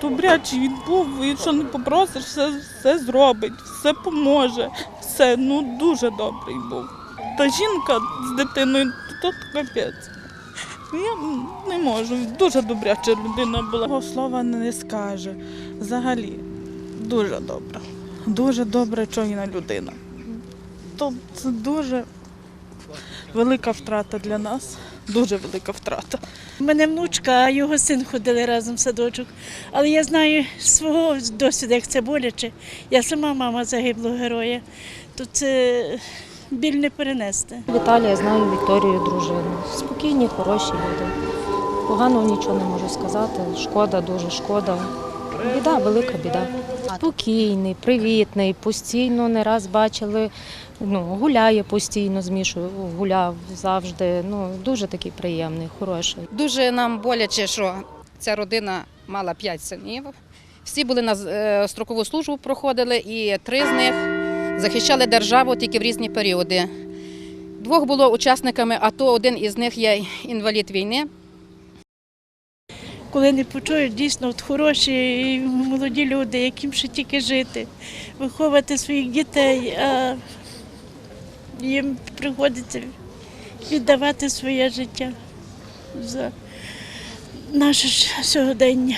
добрячий він був, що не попросиш, все, все зробить, все поможе. Все, ну дуже добрий був. Та жінка з дитиною, то капець. Я не можу. Дуже добряча людина була. Його слова не скаже. Взагалі, дуже добра. Дуже добра чогіна людина. То це дуже велика втрата для нас. Дуже велика втрата. У мене внучка, а його син ходили разом в садочок. Але я знаю свого досвіду, як це боляче. Я сама мама загиблого героя. То це біль не перенести. Віталія знаю Вікторію дружину. Спокійні, хороші люди. Поганого нічого не можу сказати. Шкода, дуже шкода. Біда, велика біда. Спокійний, привітний, постійно не раз бачили. Ну, гуляє постійно з гуляв завжди. Ну, дуже такий приємний, хороший. Дуже нам боляче, що ця родина мала п'ять синів. Всі були на е, строкову службу проходили, і три з них захищали державу тільки в різні періоди. Двох було учасниками АТО, один із них є інвалід війни. Коли не почують дійсно от хороші і молоді люди, яким ще тільки жити, виховувати своїх дітей, а їм приходиться віддавати своє життя за наше сьогодення.